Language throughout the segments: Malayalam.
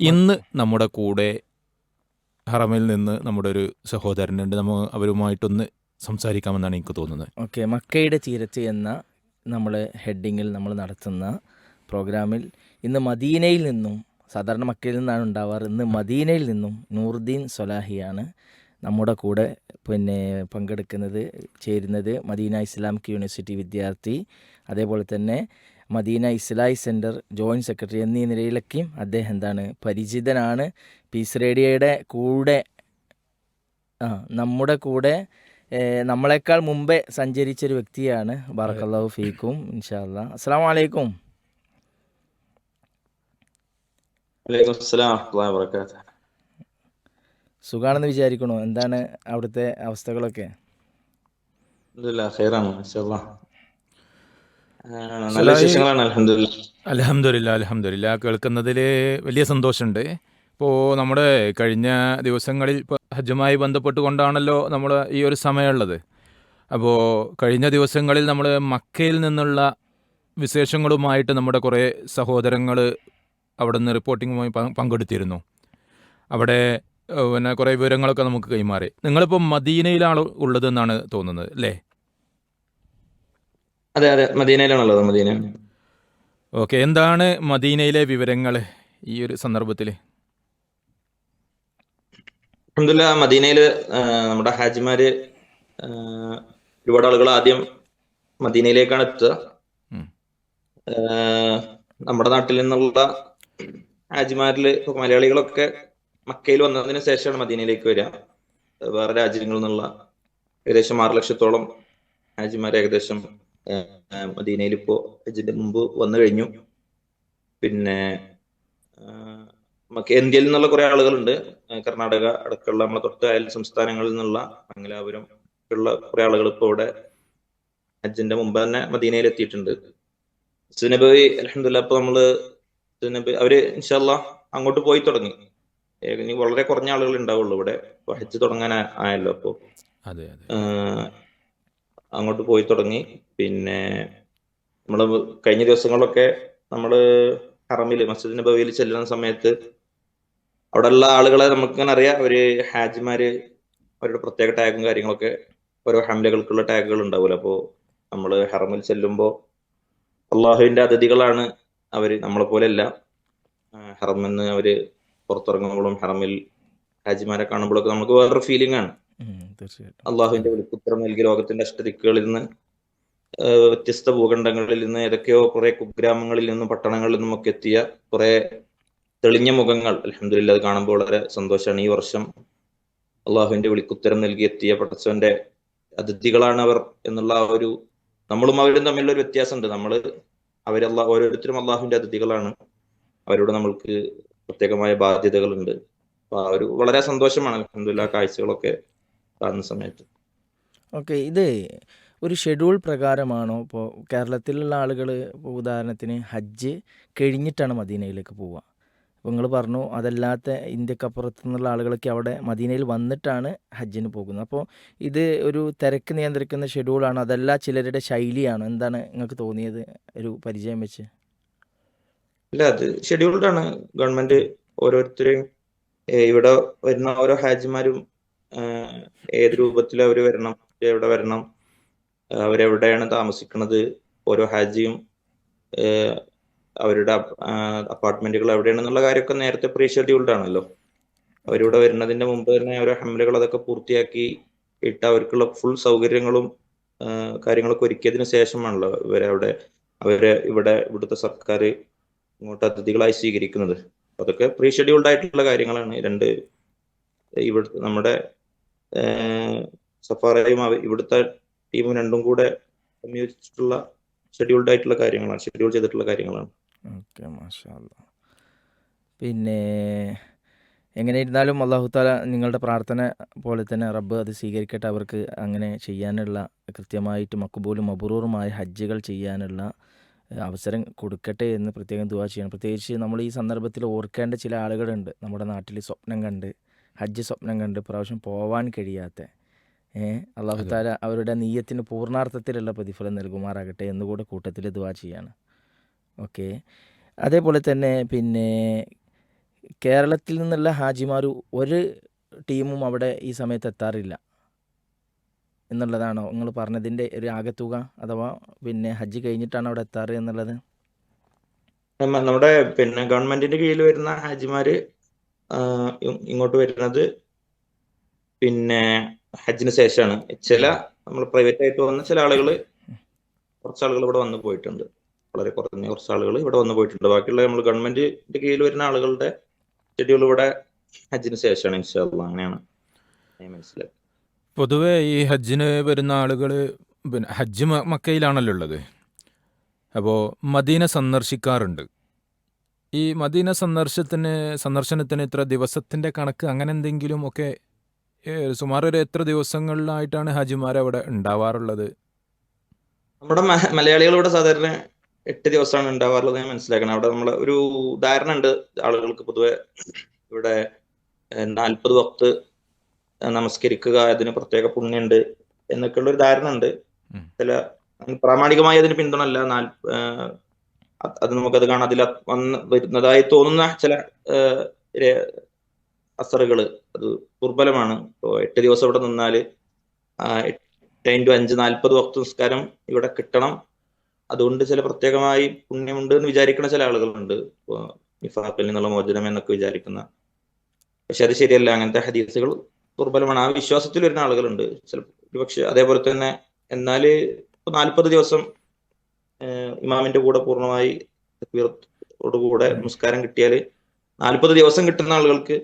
ഇന്ന് നമ്മുടെ കൂടെ ഹറമിൽ നിന്ന് നമ്മുടെ ഒരു സഹോദരനുണ്ട്. നമ്മൾ അവരുമായിട്ടൊന്ന് സംസാരിക്കാമെന്നാണ് എനിക്ക് തോന്നുന്നത്. ഓക്കെ മക്കയുടെ തീരത്ത് എന്ന നമ്മൾ ഹെഡിങ്ങിൽ നമ്മൾ നടത്തുന്ന പ്രോഗ്രാമിൽ ഇന്ന് മദീനയിൽ നിന്നും സാധാരണ മക്കയിൽ നിന്നാണ് ഉണ്ടാവാറ് ഇന്ന് മദീനയിൽ നിന്നും നൂർദ്ദീൻ സൊലാഹിയാണ് നമ്മുടെ കൂടെ പിന്നെ പങ്കെടുക്കുന്നത് ചേരുന്നത് മദീന ഇസ്ലാമിക് യൂണിവേഴ്സിറ്റി വിദ്യാർത്ഥി അതേപോലെ തന്നെ മദീന ഇസ്ലായി സെന്റർ ജോയിന്റ് സെക്രട്ടറി എന്നീ നിലയിലൊക്കെയും അദ്ദേഹം എന്താണ് പരിചിതനാണ്. പീസ് റേഡിയോയുടെ കൂടെ ആ നമ്മുടെ കൂടെ നമ്മളെക്കാൾ മുമ്പേ സഞ്ചരിച്ചൊരു വ്യക്തിയാണ്. ബാറക്കല്ലാഹു ഫീക്കും ഇൻഷാല്ല അസ്സാം വലൈക്കും സുഖാണെന്ന് വിചാരിക്കണോ? എന്താണ് അവിടുത്തെ അവസ്ഥകളൊക്കെ? നല്ല വിശേഷങ്ങളാണ് അലഹമില്ല അലഹമില്ല കേൾക്കുന്നതിൽ വലിയ സന്തോഷമുണ്ട്. ഇപ്പോൾ നമ്മുടെ കഴിഞ്ഞ ദിവസങ്ങളിൽ ഇപ്പോൾ ഹജ്ജുമായി ബന്ധപ്പെട്ടുകൊണ്ടാണല്ലോ നമ്മൾ ഈ ഒരു സമയമുള്ളത്. അപ്പോൾ കഴിഞ്ഞ ദിവസങ്ങളിൽ നമ്മൾ മക്കയിൽ നിന്നുള്ള വിശേഷങ്ങളുമായിട്ട് നമ്മുടെ കുറേ സഹോദരങ്ങൾ അവിടെ നിന്ന് റിപ്പോർട്ടിങ്ങുമായി പങ്കെടുത്തിരുന്നു. അവിടെ പിന്നെ കുറേ വിവരങ്ങളൊക്കെ നമുക്ക് കൈമാറി. നിങ്ങളിപ്പോൾ മദീനയിലാണ് ഉള്ളതെന്നാണ് തോന്നുന്നത് അല്ലേ? അതെ അതെ. മദീനയിലാണല്ലോ മദീന. ഓക്കെ എന്താണ് മദീനയിലെ വിവരങ്ങൾ ഈ ഒരു സന്ദർഭത്തിൽ അഹമ്മദില്ല മദീനയിൽ നമ്മുടെ ഹാജിമാര് ഒരുപാട് ആളുകൾ ആദ്യം മദീനയിലേക്കാണ് എത്തുക. നമ്മുടെ നാട്ടിൽ നിന്നുള്ള ഹാജിമാരിൽ മലയാളികളൊക്കെ മക്കയിൽ വന്നതിന് ശേഷമാണ് മദീനയിലേക്ക് വരിക. വേറെ രാജ്യങ്ങളിൽ നിന്നുള്ള ഏകദേശം ആറ് ലക്ഷത്തോളം ഹാജിമാർ ഏകദേശം മദീനയിൽ ഇപ്പോ ഹജ്ജിന്റെ മുമ്പ് വന്നു കഴിഞ്ഞു. പിന്നെ ഇന്ത്യയിൽ നിന്നുള്ള കുറെ ആളുകളുണ്ട്. കർണാടക അടക്കമുള്ള നമ്മളെ തൊട്ട് അയൽ സംസ്ഥാനങ്ങളിൽ നിന്നുള്ള മംഗലാപുരം ഉള്ള കുറെ ആളുകൾ ഇപ്പോൾ ഇവിടെ ഹജ്ജിന്റെ മുമ്പ് തന്നെ മദീനയിൽ എത്തിയിട്ടുണ്ട്. സുനബി അലഹമില്ല ഇപ്പൊ നമ്മൾ സുനബി അവർ ഇൻഷല്ല അങ്ങോട്ട് പോയി തുടങ്ങി. ഇനി വളരെ കുറഞ്ഞ ആളുകൾ ഉണ്ടാവുള്ളൂ ഇവിടെ. ഹജ്ജ് തുടങ്ങാൻ ആയല്ലോ അപ്പൊ അങ്ങോട്ട് പോയി തുടങ്ങി. പിന്നെ നമ്മൾ കഴിഞ്ഞ ദിവസങ്ങളിലൊക്കെ നമ്മൾ ഹറമിൽ മസ്ജിദ് നബവിയിൽ ചെല്ലുന്ന സമയത്ത് അവിടെയുള്ള ആളുകളെ നമുക്കിങ്ങനെ അറിയാം. അവർ ഹാജിമാര് അവരുടെ പ്രത്യേക ടാഗും കാര്യങ്ങളൊക്കെ ഓരോ ഹംലകൾക്കുള്ള ടാഗുകൾ ഉണ്ടാവില്ല അപ്പോ നമ്മൾ ഹറമിൽ ചെല്ലുമ്പോൾ അള്ളാഹുവിന്റെ അതിഥികളാണ് അവർ നമ്മളെ പോലെയല്ല. ഹറമിൽ ഹറമെന്ന് അവർ പുറത്തിറങ്ങുമ്പോഴും ഹറമിൽ ഹാജിമാരെ കാണുമ്പോഴൊക്കെ നമുക്ക് വേറൊരു ഫീലിംഗ് ആണ്. തീർച്ചയായിട്ടും. അള്ളാഹുവിന്റെ വെളിപ്പുത്രം നൽകി ലോകത്തിന്റെ അഷ്ടദിക്കുകളിൽ നിന്ന് വ്യത്യസ്ത ഭൂഖണ്ഡങ്ങളിൽ നിന്ന് ഏതൊക്കെയോ കുറെ കുഗ്രാമങ്ങളിൽ നിന്നും പട്ടണങ്ങളിൽ നിന്നും ഒക്കെ എത്തിയ കുറെ തെളിഞ്ഞ മുഖങ്ങൾ. അലഹമില്ല അത് കാണുമ്പോൾ വളരെ സന്തോഷമാണ്. ഈ വർഷം അള്ളാഹുവിന്റെ വിളിക്കുത്തരം നൽകി എത്തിയ പടച്ചവന്റെ അതിഥികളാണ് അവർ എന്നുള്ള ആ ഒരു നമ്മളും അവരും തമ്മിലുള്ള ഒരു വ്യത്യാസമുണ്ട്. നമ്മൾ അവരല്ല ഓരോരുത്തരും അള്ളാഹുവിന്റെ അതിഥികളാണ്. അവരോട് നമ്മൾക്ക് പ്രത്യേകമായ ബാധ്യതകളുണ്ട്. അപ്പൊ ആ ഒരു വളരെ സന്തോഷമാണ്. അലഹമില്ല കാഴ്ചകളൊക്കെ കാണുന്ന സമയത്ത്. ഓക്കെ ഇത് ഒരു ഷെഡ്യൂൾ പ്രകാരമാണോ? ഇപ്പോൾ കേരളത്തിലുള്ള ആളുകൾ ഇപ്പോൾ ഉദാഹരണത്തിന് ഹജ്ജ് കഴിഞ്ഞിട്ടാണ് മദീനയിലേക്ക് പോവുക. അപ്പോൾ നിങ്ങൾ പറഞ്ഞു അതല്ലാത്ത ഇന്ത്യക്കപ്പുറത്തു നിന്നുള്ള ആളുകളൊക്കെ അവിടെ മദീനയിൽ വന്നിട്ടാണ് ഹജ്ജിന് പോകുന്നത്. അപ്പോൾ ഇത് ഒരു തിരക്ക് നിയന്ത്രിക്കുന്ന ഷെഡ്യൂളാണ്? അതല്ല ചിലരുടെ ശൈലിയാണ്? എന്താണ് നിങ്ങൾക്ക് തോന്നിയത് ഒരു പരിചയം വെച്ച്? അല്ല അത് ഷെഡ്യൂൾഡാണ്. ഗവൺമെന്റ് ഓരോരുത്തരെയും ഇവിടെ വരുന്ന ഓരോ ഹാജിമാരും ഏത് രൂപത്തിൽ അവർ വരണം എവിടെ വരണം അവരെവിടെയാണ് താമസിക്കുന്നത് ഓരോ ഹാജിയും അവരുടെ അപ്പാർട്ട്മെന്റുകൾ എവിടെയാണെന്നുള്ള കാര്യമൊക്കെ നേരത്തെ പ്രീ ഷെഡ്യൂൾഡ് ആണല്ലോ. അവരിവിടെ വരുന്നതിന്റെ മുമ്പ് തന്നെ ഓരോ ഹംലകൾ അതൊക്കെ പൂർത്തിയാക്കി ഇട്ട് അവർക്കുള്ള ഫുൾ സൗകര്യങ്ങളും കാര്യങ്ങളൊക്കെ ഒരുക്കിയതിനു ശേഷമാണല്ലോ ഇവരെ അവിടെ അവരെ ഇവിടെ ഇവിടുത്തെ സർക്കാർ ഇങ്ങോട്ട് അതിഥികളായി സ്വീകരിക്കുന്നത്. അതൊക്കെ പ്രീ ഷെഡ്യൂൾഡ് ആയിട്ടുള്ള കാര്യങ്ങളാണ് രണ്ട് ഇവിടുത്തെ നമ്മുടെ സഫാറയും ഇവിടുത്തെ ടീമും രണ്ടും കൂടെ സംയോജിച്ചിട്ടുള്ള ഷെഡ്യൂൾഡ് ആയിട്ടുള്ള കാര്യങ്ങളാണ്. ഷെഡ്യൂൾ ചെയ്തിട്ടുള്ള കാര്യങ്ങളാണ്. മാഷാ. പിന്നെ എങ്ങനെ ഇരുന്നാലും അള്ളാഹു താല നിങ്ങളുടെ പ്രാർത്ഥന പോലെ തന്നെ റബ്ബ് അത് സ്വീകരിക്കട്ടെ. അവർക്ക് അങ്ങനെ ചെയ്യാനുള്ള കൃത്യമായിട്ട് മക്കുപോലും മബറൂറുമായ ഹജ്ജുകൾ ചെയ്യാനുള്ള അവസരം കൊടുക്കട്ടെ എന്ന് പ്രത്യേകം ദുവാ ചെയ്യണം. പ്രത്യേകിച്ച് നമ്മൾ ഈ സന്ദർഭത്തിൽ ഓർക്കേണ്ട ചില ആളുകളുണ്ട് നമ്മുടെ നാട്ടിൽ സ്വപ്നം കണ്ട്. ഹജ്ജ് സ്വപ്നം കണ്ട് പ്രാവശ്യം പോവാൻ കഴിയാത്ത. ഏ അള്ളാഹു താല അവരുടെ നീയത്തിന് പൂർണാർത്ഥത്തിലുള്ള പ്രതിഫലം നൽകുമാറാകട്ടെ എന്നുകൂടെ കൂട്ടത്തിൽ ദുവാ ചെയ്യാണ്. ഓക്കെ. അതേപോലെ തന്നെ പിന്നെ കേരളത്തിൽ നിന്നുള്ള ഹാജിമാർ ഒരു ടീമും അവിടെ ഈ സമയത്ത് എത്താറില്ല. എന്നുള്ളതാണോ നിങ്ങൾ പറഞ്ഞതിന്റെ ഒരു ആകത്തുക അഥവാ പിന്നെ ഹജ്ജ് കഴിഞ്ഞിട്ടാണ് അവിടെ എത്താറ് എന്നുള്ളത്? നമ്മ- നമ്മുടെ പിന്നെ ഗവൺമെന്റിന്റെ കീഴിൽ വരുന്ന ഹാജിമാര് ഇങ്ങോട്ട് വരുന്നത് പിന്നെ ഹജ്ജിന് ശേഷമാണ് ചില നമ്മൾ പ്രൈവറ്റ് ആയിട്ട് വന്ന ചില ആളുകൾ കുറച്ച് ആളുകൾ ഇവിടെ വന്നു പോയിട്ടുണ്ട്. വളരെ കുറഞ്ഞ കുറച്ച് ആളുകൾ ഇവിടെ വന്നു പോയിട്ടുണ്ട്. ബാക്കിയുള്ള നമ്മൾ ഗവൺമെന്റിന്റെ കീഴിൽ വരുന്ന ആളുകളുടെ ഷെഡ്യൂൾ ഇവിടെ ഹജ്ജിന് ശേഷമാണ് ഇൻഷാല്ല അങ്ങനെയാണ് പൊതുവേ ഈ ഹജ്ജിന് വരുന്ന ആളുകൾ പിന്നെ ഹജ്ജ് മക്കയിലാണല്ലോ ഉള്ളത്. അപ്പോൾ മദീന സന്ദർശിക്കാറുണ്ട്. ഈ മദീന സന്ദർശനത്തിന് സന്ദർശനത്തിന് ഇത്ര ദിവസത്തിന്റെ കണക്ക് അങ്ങനെ എന്തെങ്കിലും ഒക്കെ സുമാറൊരു സുമാർ ഒരു എത്ര ദിവസങ്ങളിലായിട്ടാണ് ഹാജിമാർ അവിടെ ഉണ്ടാവാറുള്ളത്? നമ്മുടെ മലയാളികൾ ഇവിടെ സാധാരണ എട്ട് ദിവസമാണ് ഉണ്ടാവാറുള്ളത് ഞാൻ മനസ്സിലാക്കണം അവിടെ നമ്മൾ ഒരു ധാരണ ഉണ്ട് ആളുകൾക്ക് പൊതുവെ ഇവിടെ നാൽപ്പത് വക്ത് നമസ്കരിക്കുക അതിന് പ്രത്യേക പുണ്യുണ്ട് എന്നൊക്കെയുള്ള ഒരു ധാരണ ഉണ്ട്. ചില പ്രാമാണികമായി അതിന് പിന്തുണല്ല നാൽ ഏഹ് അത് നമുക്കത് കാണാം. അതിൽ വന്ന് വരുന്നതായി തോന്നുന്ന ചില അസറുകൾ അത് ദുർബലമാണ്. ഇപ്പോ എട്ട് ദിവസം ഇവിടെ നിന്നാൽ എട്ട് ഇന്റു അഞ്ച് നാൽപ്പത് വക്ത നിസ്കാരം ഇവിടെ കിട്ടണം. അതുകൊണ്ട് ചില പ്രത്യേകമായി പുണ്യമുണ്ട് എന്ന് വിചാരിക്കുന്ന ചില ആളുകളുണ്ട്. ഇപ്പോ നിഫാഖിൽ നിന്നുള്ള മോചനം എന്നൊക്കെ വിചാരിക്കുന്ന. പക്ഷെ അത് ശരിയല്ല. അങ്ങനത്തെ ഹദീസുകൾ ദുർബലമാണ്. ആ വിശ്വാസത്തിൽ വരുന്ന ആളുകളുണ്ട്. ചില പക്ഷെ അതേപോലെ തന്നെ എന്നാൽ ഇപ്പൊ നാൽപ്പത് ദിവസം ഇമാമിന്റെ കൂടെ പൂർണമായി തക്ബീറത്തോടുകൂടെ നമസ്കാരം കിട്ടിയാൽ നാൽപ്പത് ദിവസം കിട്ടുന്ന ആളുകൾക്ക്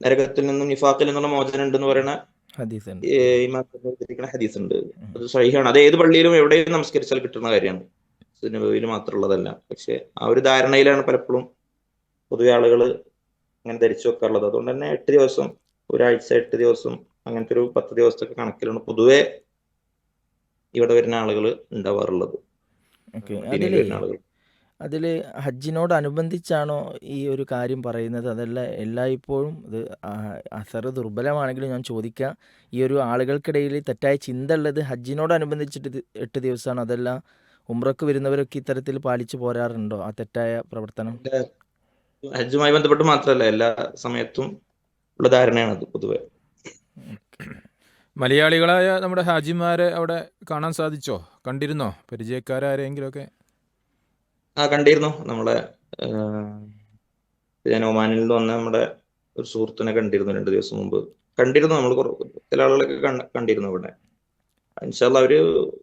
നരകത്തിൽ നിന്നും നിഫാഖിൽ നിന്നുള്ള മോചനം ഉണ്ടെന്ന് പറയുന്ന ഹദീസ് ഉണ്ട് അത് സഹിഹാണ്. അത് ഏത് പള്ളിയിലും എവിടെയും നമസ്കരിച്ചാൽ കിട്ടുന്ന കാര്യമാണ്. സിനിമയിൽ മാത്രമുള്ളതല്ല. പക്ഷെ ആ ഒരു ധാരണയിലാണ് പലപ്പോഴും പൊതുവെ ആളുകൾ അങ്ങനെ ധരിച്ചു വെക്കാറുള്ളത്. അതുകൊണ്ട് തന്നെ എട്ട് ദിവസം ഒരാഴ്ച എട്ട് ദിവസം അങ്ങനത്തെ ഒരു പത്ത് ദിവസത്തൊക്കെ കണക്കിലാണ് പൊതുവെ ഇവിടെ വരുന്ന ആളുകൾ ഉണ്ടാവാറുള്ളത്. ഓക്കെ. മദീനയിൽ അതിൽ ഹജ്ജിനോടനുബന്ധിച്ചാണോ ഈ ഒരു കാര്യം പറയുന്നത്? അതല്ല എല്ലായ്പ്പോഴും ഇത് അസർ ദുർബലമാണെങ്കിലും ഞാൻ ചോദിക്കാം. ഈ ഒരു ആളുകൾക്കിടയിൽ തെറ്റായ ചിന്ത ഉള്ളത് ഹജ്ജിനോടനുബന്ധിച്ചിട്ട് എട്ട് ദിവസമാണ് അതല്ല ഉംറക്ക് വരുന്നവരൊക്കെ ഇത്തരത്തിൽ പാലിച്ചു പോരാറുണ്ടോ? ആ തെറ്റായ പ്രവർത്തനം? ഹജ്ജുമായി ബന്ധപ്പെട്ട് മാത്രമല്ല എല്ലാ സമയത്തും ഉള്ള ധാരണയാണ് അത് പൊതുവെ. മലയാളികളായ നമ്മുടെ ഹാജിമാരെ അവിടെ കാണാൻ സാധിച്ചോ? കണ്ടിരുന്നോ? പരിചയക്കാരെങ്കിലുമൊക്കെ ആ കണ്ടിരുന്നു. നമ്മളെ ഞാൻ ഒമാനിൽ നിന്ന് വന്ന നമ്മുടെ ഒരു സുഹൃത്തിനെ കണ്ടിരുന്നു രണ്ട് ദിവസം മുമ്പ്. കണ്ടിരുന്നു. നമ്മൾ ചില ആളുകളൊക്കെ കണ്ടിരുന്നു ഇവിടെ. ഇൻഷാല്ല അവർ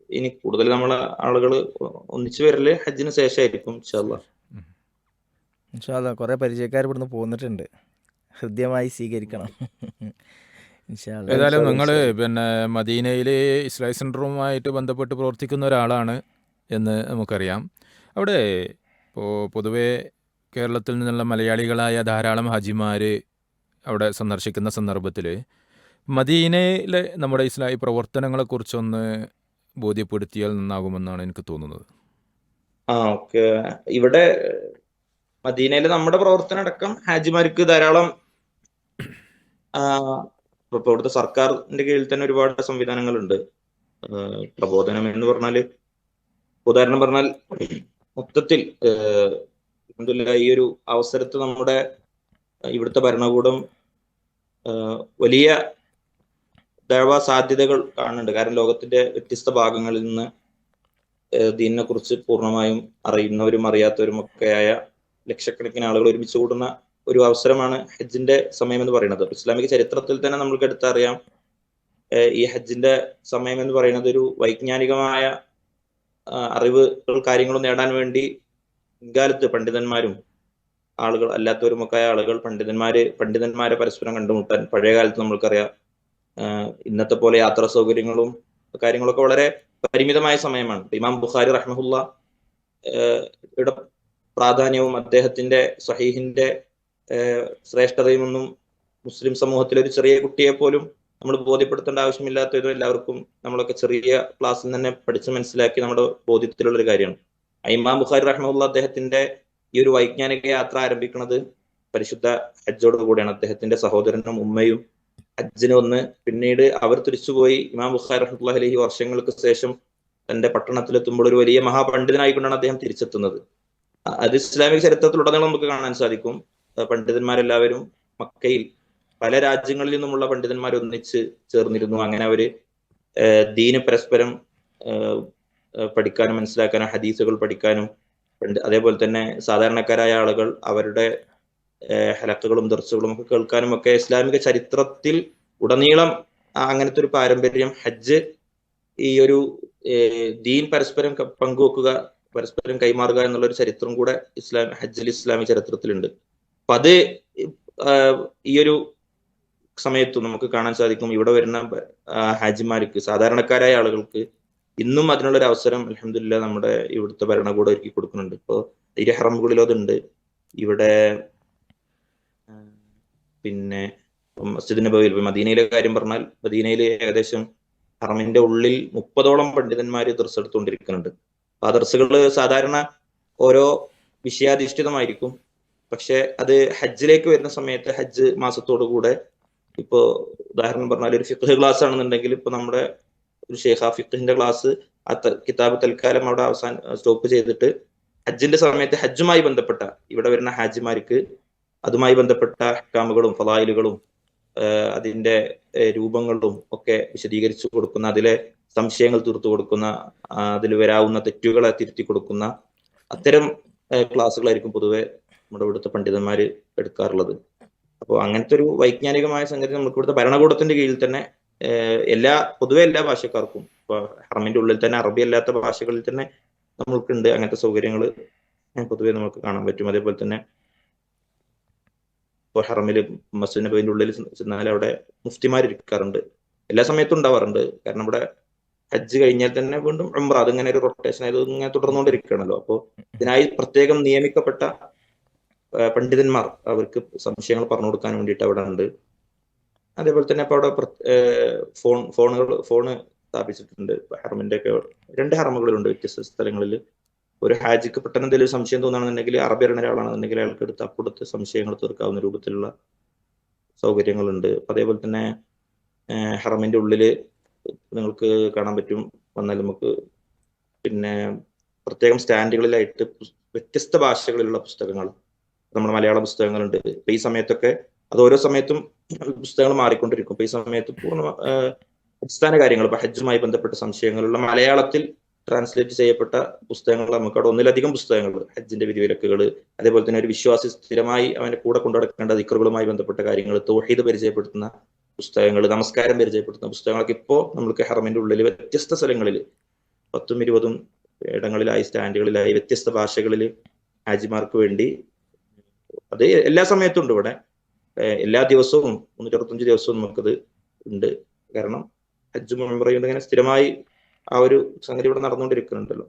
ഇനി കൂടുതൽ നമ്മളെ ആളുകൾ ഒന്നിച്ചു വരൽ ഹജ്ജിന് ശേഷമായിരിക്കും ഇൻഷാല്ല ഇൻഷാല്ല കുറേ പരിചയക്കാർ ഇവിടുന്ന് പോന്നിട്ടുണ്ട്. ഹൃദ്യമായി സ്വീകരിക്കണം. ഏതായാലും നിങ്ങൾ. പിന്നെ മദീനയിൽ ഇസ്ലായി സെന്ററുമായിട്ട് ബന്ധപ്പെട്ട് പ്രവർത്തിക്കുന്ന ഒരാളാണ് എന്ന് നമുക്കറിയാം. അവിടെ ഇപ്പോൾ പൊതുവേ കേരളത്തിൽ നിന്നുള്ള മലയാളികളായ ധാരാളം ഹാജിമാർ അവിടെ സന്ദർശിക്കുന്ന സന്ദർഭത്തിൽ മദീനയിലെ നമ്മുടെ ഇസ്ലായി പ്രവർത്തനങ്ങളെക്കുറിച്ചൊന്ന് ബോധ്യപ്പെടുത്തിയാൽ നന്നാകുമെന്നാണ് എനിക്ക് തോന്നുന്നത്. ആ ഓക്കെ. ഇവിടെ മദീനയിലെ നമ്മുടെ പ്രവർത്തനം അടക്കം ഹാജിമാർക്ക് ധാരാളം ആ, ഇപ്പൊ ഇവിടുത്തെ സർക്കാരിന്റെ കീഴിൽ തന്നെ ഒരുപാട് സംവിധാനങ്ങളുണ്ട്. പ്രബോധനം എന്ന് പറഞ്ഞാൽ ഉദാഹരണം പറഞ്ഞാൽ മൊത്തത്തിൽ ഈ ഒരു അവസരത്ത് നമ്മുടെ ഇവിടുത്തെ ഭരണകൂടം വലിയ ദഴവ സാധ്യതകൾ കാണുന്നുണ്ട്. കാരണം ലോകത്തിന്റെ വ്യത്യസ്ത ഭാഗങ്ങളിൽ നിന്ന് ദീനിനെ കുറിച്ച് പൂർണമായും അറിയുന്നവരും അറിയാത്തവരും ഒക്കെയായ ലക്ഷക്കണക്കിന് ആളുകൾ ഒരുമിച്ച് കൂടുന്ന ഒരു അവസരമാണ് ഹജ്ജിന്റെ സമയം എന്ന് പറയുന്നത് ഇസ്ലാമിക ചരിത്രത്തിൽ തന്നെ നമ്മൾക്ക് എടുത്തറിയാം ഈ ഹജ്ജിന്റെ സമയം എന്ന് പറയുന്നത് ഒരു വൈജ്ഞാനികമായ അറിവുകൾ കാര്യങ്ങളും നേടാൻ വേണ്ടി മുൻകാലത്ത് പണ്ഡിതന്മാരും ആളുകൾ അല്ലാത്തവരുമൊക്കെ ആളുകൾ പണ്ഡിതന്മാര് പണ്ഡിതന്മാരെ പരസ്പരം കണ്ടുമുട്ടാൻ പഴയ കാലത്ത് നമ്മൾക്കറിയാം ഇന്നത്തെ പോലെ യാത്രാ സൗകര്യങ്ങളും കാര്യങ്ങളൊക്കെ വളരെ പരിമിതമായ സമയമാണ്. ഇമാം ബുഖാരി റഹ്മഹുല്ല യുടെ പ്രാധാന്യവും അദ്ദേഹത്തിന്റെ സഹീഹിന്റെ ഏഹ് ശ്രേഷ്ഠതയും ഒന്നും മുസ്ലിം സമൂഹത്തിലെ ഒരു ചെറിയ കുട്ടിയെ പോലും നമ്മൾ ബോധ്യപ്പെടുത്തേണ്ട ആവശ്യമില്ലാത്ത ഇത് എല്ലാവർക്കും നമ്മളൊക്കെ ചെറിയ ക്ലാസ്സിൽ തന്നെ പഠിച്ച് മനസ്സിലാക്കി നമ്മുടെ ബോധ്യത്തിലുള്ള ഒരു കാര്യമാണ്. അയ്മാ ബുഖാരി റഹ്മുള്ള അദ്ദേഹത്തിന്റെ ഈ ഒരു വൈജ്ഞാനിക യാത്ര ആരംഭിക്കുന്നത് പരിശുദ്ധ ഹജ്ജോട് കൂടിയാണ്. അദ്ദേഹത്തിന്റെ സഹോദരനും ഉമ്മയും ഹജ്ജിന് വന്ന് പിന്നീട് അവർ തിരിച്ചുപോയി ഇമാം ബുഖാരി റഹ്മുല്ലാഹി അലഹി വർഷങ്ങൾക്ക് ശേഷം തന്റെ പട്ടണത്തിലെത്തുമ്പോൾ ഒരു വലിയ മഹാപണ്ഡിതനായിക്കൊണ്ടാണ് അദ്ദേഹം തിരിച്ചെത്തുന്നത്. അത് ഇസ്ലാമിക ചരിത്രത്തിലുടനീളം നമുക്ക് കാണാൻ സാധിക്കും. പണ്ഡിതന്മാരെല്ലാവരും മക്കയിൽ പല രാജ്യങ്ങളിൽ നിന്നുമുള്ള പണ്ഡിതന്മാർ ഒന്നിച്ച് ചേർന്നിരുന്നു. അങ്ങനെ അവർ ദീന പരസ്പരം പഠിക്കാനും മനസ്സിലാക്കാനും ഹദീസുകൾ പഠിക്കാനും അതേപോലെ തന്നെ സാധാരണക്കാരായ ആളുകൾ അവരുടെ ഹലക്കുകളും ദർസുകളും ഒക്കെ കേൾക്കാനും ഒക്കെ ഇസ്ലാമിക ചരിത്രത്തിൽ ഉടനീളം അങ്ങനത്തെ ഒരു പാരമ്പര്യം ഹജ്ജ് ഈ ഒരു ദീൻ പരസ്പരം പങ്കുവെക്കുക പരസ്പരം കൈമാറുക എന്നുള്ള ഒരു ചരിത്രം കൂടെ ഇസ്ലാം ഹജ്ജിൽ ഇസ്ലാമിക ചരിത്രത്തിലുണ്ട്. അപ്പൊ അത് ഈ ഒരു സമയത്തും നമുക്ക് കാണാൻ സാധിക്കും. ഇവിടെ വരുന്ന ഹാജിമാർക്ക് സാധാരണക്കാരായ ആളുകൾക്ക് ഇന്നും അതിനുള്ള ഒരു അവസരം അലഹമില്ല നമ്മുടെ ഇവിടുത്തെ ഭരണകൂടം ഒരുക്കി കൊടുക്കുന്നുണ്ട്. ഇപ്പോൾ ഇരു ഹറമുകളിലും അതുണ്ട്. ഇവിടെ പിന്നെ മസ്ജിദ് നബവിയിൽ മദീനയിലെ കാര്യം പറഞ്ഞാൽ മദീനയിൽ ഏകദേശം ഹറമിന്റെ ഉള്ളിൽ മുപ്പതോളം പണ്ഡിതന്മാർ ദർസ് എടുത്തുകൊണ്ടിരിക്കുന്നുണ്ട് ആ ദർസുകൾ സാധാരണ ഓരോ വിഷയാധിഷ്ഠിതമായിരിക്കും. പക്ഷെ അത് ഹജ്ജിലേക്ക് വരുന്ന സമയത്ത് ഹജ്ജ് മാസത്തോടു കൂടെ ഇപ്പോ ഉദാഹരണം പറഞ്ഞാൽ ഒരു ഫിഖ് ക്ലാസ് ആണെന്നുണ്ടെങ്കിൽ ഇപ്പൊ നമ്മുടെ ഒരു ഷേഖ ഫിഖിന്റെ ക്ലാസ് ആ കിതാബ് തൽക്കാലം അവിടെ അവസാന സ്റ്റോപ്പ് ചെയ്തിട്ട് ഹജ്ജിന്റെ സമയത്ത് ഹജ്ജുമായി ബന്ധപ്പെട്ട ഇവിടെ വരുന്ന ഹാജിമാർക്ക് അതുമായി ബന്ധപ്പെട്ട ഹക്കാമുകളും ഫലായിലുകളും അതിന്റെ രൂപങ്ങളും ഒക്കെ വിശദീകരിച്ചു കൊടുക്കുന്ന അതിലെ സംശയങ്ങൾ തീർത്തു കൊടുക്കുന്ന അതിൽ വരാവുന്ന തെറ്റുകളെ തിരുത്തി കൊടുക്കുന്ന അത്തരം ക്ലാസ്സുകളായിരിക്കും പൊതുവെ നമ്മുടെ ഇവിടുത്തെ പണ്ഡിതന്മാർ എടുക്കാറുള്ളത്. അപ്പോൾ അങ്ങനത്തെ ഒരു വൈജ്ഞാനികമായ സംഗതി നമുക്ക് ഇവിടുത്തെ ഭരണകൂടത്തിന്റെ കീഴിൽ തന്നെ എല്ലാ പൊതുവെ എല്ലാ ഭാഷക്കാർക്കും ഇപ്പൊ ഹറമിന്റെ ഉള്ളിൽ തന്നെ അറബി അല്ലാത്ത ഭാഷകളിൽ തന്നെ നമ്മൾക്കുണ്ട് അങ്ങനത്തെ സൗകര്യങ്ങൾ പൊതുവെ നമുക്ക് കാണാൻ പറ്റും. അതേപോലെ തന്നെ ഇപ്പോൾ ഹറമിൽ മസ്ജിദ് നബീന്റെ ഉള്ളിൽ ചെന്നാൽ അവിടെ മുഫ്തിമാർ ഇരിക്കാറുണ്ട് എല്ലാ സമയത്തും ഉണ്ടാവാറുണ്ട്. കാരണം ഇവിടെ ഹജ്ജ് കഴിഞ്ഞാൽ തന്നെ വീണ്ടും ഉംറ അതിങ്ങനെ ഒരു റൊട്ടേഷൻ ആയത് ഇങ്ങനെ തുടർന്നുകൊണ്ടിരിക്കുകയാണല്ലോ. അപ്പോൾ ഇതിനായി പ്രത്യേകം നിയമിക്കപ്പെട്ട പണ്ഡിതന്മാർ അവർക്ക് സംശയങ്ങൾ പറഞ്ഞു കൊടുക്കാൻ വേണ്ടിയിട്ട് അവിടെ ഉണ്ട്. അതേപോലെ തന്നെ അപ്പോൾ അവിടെ ഫോൺ ഫോണുകൾ ഫോണ് സ്ഥാപിച്ചിട്ടുണ്ട്. ഹറമിന്റെ ഒക്കെ രണ്ട് ഹറമുകളുണ്ട് വ്യത്യസ്ത സ്ഥലങ്ങളിൽ. ഒരു ഹാജിക്ക് പെട്ടെന്ന് എന്തെങ്കിലും സംശയം തോന്നുകയാണെന്നുണ്ടെങ്കിൽ അറബി അറിയുന്ന ഒരാളാണെന്നുണ്ടെങ്കിൽ അയാൾക്ക് എടുത്ത് അപ്പുറത്ത് സംശയങ്ങൾ തീർക്കാവുന്ന രൂപത്തിലുള്ള സൗകര്യങ്ങളുണ്ട്. അതേപോലെ തന്നെ ഹറമിന്റെ ഉള്ളിൽ നിങ്ങൾക്ക് കാണാൻ പറ്റും. വന്നാൽ നമുക്ക് പിന്നെ പ്രത്യേകം സ്റ്റാൻഡുകളിലായിട്ട് വ്യത്യസ്ത ഭാഷകളിലുള്ള പുസ്തകങ്ങൾ നമ്മുടെ മലയാള പുസ്തകങ്ങളുണ്ട്. ഇപ്പൊ ഈ സമയത്തൊക്കെ അത് ഓരോ സമയത്തും പുസ്തകങ്ങൾ മാറിക്കൊണ്ടിരിക്കും. ഇപ്പൊ ഈ സമയത്ത് പൂർണ അടിസ്ഥാന കാര്യങ്ങൾ ഇപ്പൊ ഹജ്ജുമായി ബന്ധപ്പെട്ട സംശയങ്ങളുള്ള മലയാളത്തിൽ ട്രാൻസ്ലേറ്റ് ചെയ്യപ്പെട്ട പുസ്തകങ്ങൾ നമുക്ക് അവിടെ ഒന്നിലധികം പുസ്തകങ്ങൾ ഹജ്ജിന്റെ വിധിവിലക്കുകൾ അതേപോലെ തന്നെ ഒരു വിശ്വാസി സ്ഥിരമായി അവന്റെ കൂടെ കൊണ്ടുനടക്കേണ്ട ദിക്കറുകളുമായി ബന്ധപ്പെട്ട കാര്യങ്ങൾ തോഹീദ് പരിചയപ്പെടുത്തുന്ന പുസ്തകങ്ങൾ നമസ്കാരം പരിചയപ്പെടുത്തുന്ന പുസ്തകങ്ങളൊക്കെ ഇപ്പോൾ നമ്മൾക്ക് ഹെർമിന്റെ ഉള്ളിൽ വ്യത്യസ്ത സ്ഥലങ്ങളിൽ പത്തും ഇരുപതും ഇടങ്ങളിലായി സ്റ്റാൻഡുകളിലായി വ്യത്യസ്ത ഭാഷകളിൽ ഹാജിമാർക്ക് വേണ്ടി അത് എല്ലാ സമയത്തും ഉണ്ട് ഇവിടെ. എല്ലാ ദിവസവും മുന്നൂറ്റി അറുപത്തഞ്ച് ദിവസവും നമുക്കത് ഉണ്ട്. കാരണം ഹജ്ജും ഉംറയും ഇങ്ങനെ സ്ഥിരമായി ആ ഒരു സംഗതി ഇവിടെ നടന്നുകൊണ്ടിരിക്കുന്നുണ്ടല്ലോ.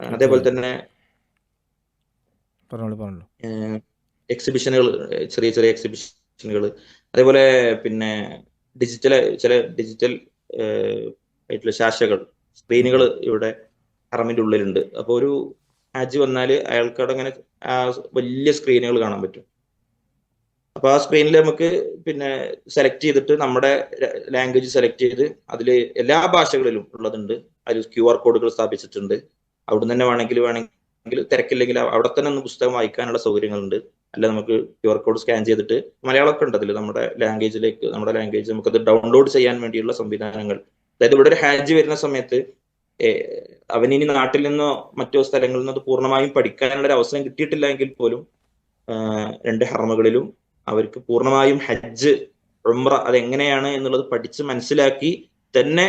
അതേപോലെ തന്നെ എക്സിബിഷനുകൾ ചെറിയ ചെറിയ എക്സിബിഷനുകൾ അതേപോലെ പിന്നെ ഡിജിറ്റൽ ചില ഡിജിറ്റൽ ആയിട്ടുള്ള ശാശകൾ സ്ക്രീനുകൾ ഇവിടെ ഹറമിന്റെ ഉള്ളിലുണ്ട്. അപ്പോൾ ഒരു ഹാജി വന്നാൽ അയാൾക്ക് അവിടെ അങ്ങനെ വലിയ സ്ക്രീനുകൾ കാണാൻ പറ്റും. അപ്പൊ ആ സ്ക്രീനിൽ നമുക്ക് പിന്നെ സെലക്ട് ചെയ്തിട്ട് നമ്മുടെ ലാംഗ്വേജ് സെലക്ട് ചെയ്ത് അതിൽ എല്ലാ ഭാഷകളിലും ഉള്ളതുണ്ട്. അതിൽ ക്യു ആർ കോഡുകൾ സ്ഥാപിച്ചിട്ടുണ്ട്. അവിടെ തന്നെ വേണമെങ്കിൽ വേണമെങ്കിൽ തിരക്കില്ലെങ്കിൽ അവിടെ തന്നെ ഒന്ന് പുസ്തകം വായിക്കാനുള്ള സൗകര്യങ്ങളുണ്ട്. അല്ല നമുക്ക് ക്യു ആർ കോഡ് സ്കാൻ ചെയ്തിട്ട് മലയാളമൊക്കെ ഉണ്ട് അതിൽ നമ്മുടെ ലാംഗ്വേജിലേക്ക് നമ്മുടെ ലാംഗ്വേജ് നമുക്കത് ഡൗൺലോഡ് ചെയ്യാൻ വേണ്ടിയുള്ള സംവിധാനങ്ങൾ. അതായത് ഇവിടെ ഒരു ഹാജ് വരുന്ന സമയത്ത് അവനിനി നാട്ടിൽ നിന്നോ മറ്റോ സ്ഥലങ്ങളിൽ നിന്നോ പൂർണമായും പഠിക്കാനുള്ള ഒരു അവസരം കിട്ടിയിട്ടില്ല എങ്കിൽ പോലും രണ്ട് ഹറമുകളിലും അവർക്ക് പൂർണമായും ഹജ്ജ് ഉംറ അതെങ്ങനെയാണ് എന്നുള്ളത് പഠിച്ച് മനസ്സിലാക്കി തന്നെ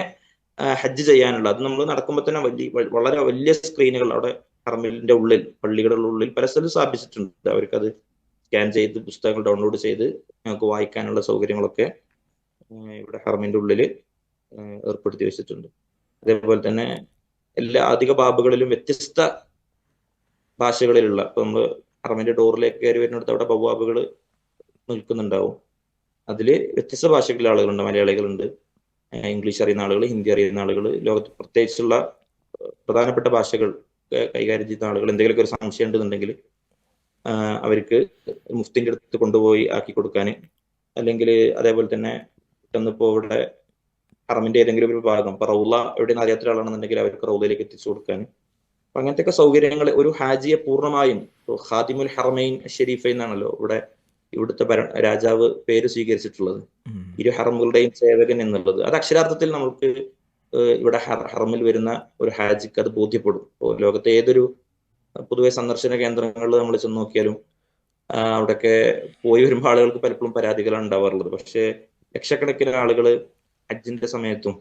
ഹജ്ജ് ചെയ്യാനുള്ള അത് നമ്മൾ നടക്കുമ്പോൾ തന്നെ വലിയ വളരെ വലിയ സ്ക്രീനുകൾ അവിടെ ഹറമിന്റെ ഉള്ളിൽ പള്ളികളുടെ ഉള്ളിൽ പല സ്ഥലത്ത് സ്ഥാപിച്ചിട്ടുണ്ട്. അവർക്കത് സ്കാൻ ചെയ്ത് പുസ്തകങ്ങൾ ഡൗൺലോഡ് ചെയ്ത് നമുക്ക് വായിക്കാനുള്ള സൗകര്യങ്ങളൊക്കെ ഇവിടെ ഹർമിന്റെ ഉള്ളിൽ ഏർപ്പെടുത്തി വെച്ചിട്ടുണ്ട്. അതേപോലെ തന്നെ എല്ലാ അധിക ബാബുകളിലും വ്യത്യസ്ത ഭാഷകളിലുള്ള ഇപ്പൊ നമ്മൾ അറമിന്റെ ഡോറിലേക്ക് കയറി വരുന്നിടത്ത് അവിടെ ബവാബുകൾ നിൽക്കുന്നുണ്ടാവും. അതിൽ വ്യത്യസ്ത ഭാഷകളിലെ ആളുകളുണ്ട് മലയാളികളുണ്ട് ഇംഗ്ലീഷ് അറിയുന്ന ആളുകൾ ഹിന്ദി അറിയുന്ന ആളുകൾ ലോകത്ത് പ്രത്യേകിച്ചുള്ള പ്രധാനപ്പെട്ട ഭാഷകൾ കൈകാര്യം ചെയ്യുന്ന ആളുകൾ എന്തെങ്കിലുമൊക്കെ ഒരു സംശയം ഉണ്ടെന്നുണ്ടെങ്കിൽ അവർക്ക് മുഫ്തിന്റെ അടുത്ത് കൊണ്ടുപോയി ആക്കി കൊടുക്കാൻ അല്ലെങ്കിൽ അതേപോലെ തന്നെ പെട്ടെന്നിപ്പോ ഇവിടെ ഹറമിന്റെ ഏതെങ്കിലും ഒരു ഭാഗം ഇപ്പൊ റൗള നിന്ന് അറിയാത്ത ഒരാളാണെന്നുണ്ടെങ്കിൽ അവർക്ക് റൗലയിലേക്ക് എത്തിച്ചു കൊടുക്കാൻ. അപ്പൊ അങ്ങനത്തെയൊക്കെ സൗകര്യങ്ങൾ ഒരു ഹാജിയെ പൂർണമായും ഹാദിമുൽ ഹറമൈൻ ഷെരീഫൈൻ എന്നാണല്ലോ ഇവിടെ ഇവിടുത്തെ രാജാവ് പേര് സ്വീകരിച്ചിട്ടുള്ളത്. ഇരു ഹറമുകളുടെയും സേവകൻ എന്നുള്ളത്. അത് അക്ഷരാർത്ഥത്തിൽ നമുക്ക് ഇവിടെ ഹറ- ഹറമിൽ വരുന്ന ഒരു ഹാജിക്ക് അത് ബോധ്യപ്പെടും. ലോകത്തെ ഏതൊരു പൊതുവെ സന്ദർശന കേന്ദ്രങ്ങളിൽ നമ്മൾ ചെന്ന് നോക്കിയാലും അവിടെയൊക്കെ പോയി വരുമ്പോൾ ആളുകൾക്ക് പലപ്പോഴും പരാതികളാണ് ഉണ്ടാവാറുള്ളത്. പക്ഷേ ലക്ഷക്കണക്കിന് ആളുകൾ ഹജ്ജിന്റെ സമയത്തും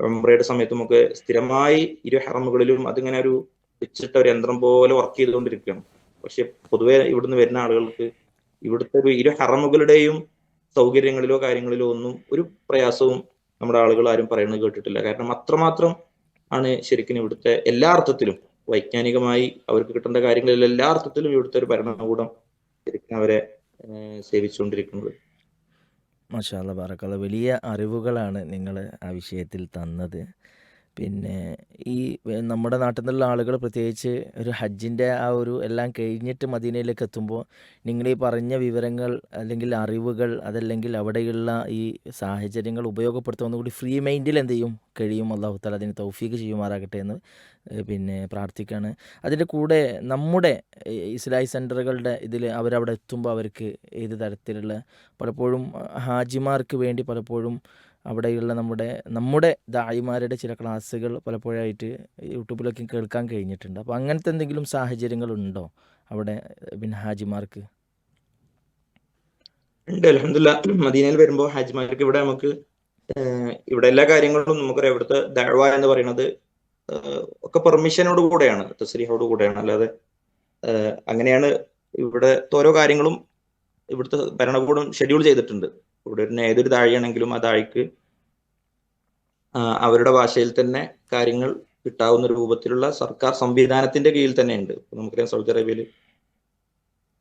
ഉംറയുടെ സമയത്തും ഒക്കെ സ്ഥിരമായി ഇരു ഹറമുകളിലും അതിങ്ങനെ ഒരു വെച്ചിട്ട ഒരു യന്ത്രം പോലെ വർക്ക് ചെയ്തുകൊണ്ടിരിക്കുകയാണ്. പക്ഷെ പൊതുവെ ഇവിടുന്ന് വരുന്ന ആളുകൾക്ക് ഇവിടുത്തെ ഇരു ഹറമുകളുടെയും സൗകര്യങ്ങളിലോ കാര്യങ്ങളിലോ ഒന്നും ഒരു പ്രയാസവും നമ്മുടെ ആളുകൾ ആരും പറയുന്നത് കേട്ടിട്ടില്ല. കാരണം അത്രമാത്രം ആണ് ശരിക്കും ഇവിടുത്തെ എല്ലാ അർത്ഥത്തിലും വൈജ്ഞാനികമായി അവർക്ക് കിട്ടേണ്ട കാര്യങ്ങളിൽ എല്ലാ അർത്ഥത്തിലും ഇവിടുത്തെ ഒരു ഭരണകൂടം ശരിക്കും അവരെ സേവിച്ചുകൊണ്ടിരിക്കുന്നത്. മാഷാല്ല ബാറക്കല്ല വലിയ അറിവുകളാണ് നിങ്ങൾ ആ വിഷയത്തിൽ തന്നത്. പിന്നെ ഈ നമ്മുടെ നാട്ടിൽ നിന്നുള്ള ആളുകൾ പ്രത്യേകിച്ച് ഒരു ഹജ്ജിന്റെ ആ ഒരു എല്ലാം കഴിഞ്ഞിട്ട് മദീനയിലേക്ക് എത്തുമ്പോൾ നിങ്ങൾ ഈ പറഞ്ഞ വിവരങ്ങൾ അല്ലെങ്കിൽ അറിവുകൾ അതല്ലെങ്കിൽ അവിടെയുള്ള ഈ സാഹചര്യങ്ങൾ ഉപയോഗപ്പെടുത്താൻ കൂടി ഫ്രീ മൈൻഡിൽ എന്ത് ചെയ്യും? കഴിയും. അള്ളാഹു താല അതിന് തൗഫീക്ക് ചെയ്യുമാറാകട്ടെ എന്ന് പിന്നെ പ്രാർത്ഥിക്കുകയാണ് അതിന്റെ കൂടെ നമ്മുടെ ഇസ്ലാഹി സെന്ററുകളുടെ ഇതിൽ അവരവിടെ എത്തുമ്പോൾ അവർക്ക് ഏത് തരത്തിലുള്ള പലപ്പോഴും ഹാജിമാർക്ക് വേണ്ടി പലപ്പോഴും അവിടെയുള്ള നമ്മുടെ നമ്മുടെ ദായിമാരുടെ ചില ക്ലാസ്സുകൾ പലപ്പോഴായിട്ട് യൂട്യൂബിലൊക്കെ കേൾക്കാൻ കഴിഞ്ഞിട്ടുണ്ട്. അപ്പോൾ അങ്ങനത്തെ എന്തെങ്കിലും സാഹചര്യങ്ങളുണ്ടോ അവിടെ പിന്നെ ഹാജിമാർക്ക് ഉണ്ട്. അലഹമില്ല മദീനയിൽ വരുമ്പോൾ ഹാജിമാർക്ക് ഇവിടെ നമുക്ക് ഇവിടെ എല്ലാ കാര്യങ്ങളും നമുക്കറിയാം. ഇവിടുത്തെ ദഅവ എന്ന് പറയുന്നത് ഒക്കെ പെർമിഷനോട് കൂടെയാണ് തസ്രീഹോട് കൂടെയാണ്. അല്ലാതെ അങ്ങനെയാണ് ഇവിടെ ഓരോ കാര്യങ്ങളും ഇവിടുത്തെ ഭരണകൂടം ഷെഡ്യൂൾ ചെയ്തിട്ടുണ്ട്. ഇവിടെ വരുന്ന ഏതൊരു താഴെയാണെങ്കിലും ആ താഴേക്ക് അവരുടെ ഭാഷയിൽ തന്നെ കാര്യങ്ങൾ കിട്ടാവുന്ന രൂപത്തിലുള്ള സർക്കാർ സംവിധാനത്തിന്റെ കീഴിൽ തന്നെ ഉണ്ട് നമുക്കറിയാം സൗദി അറേബ്യയിൽ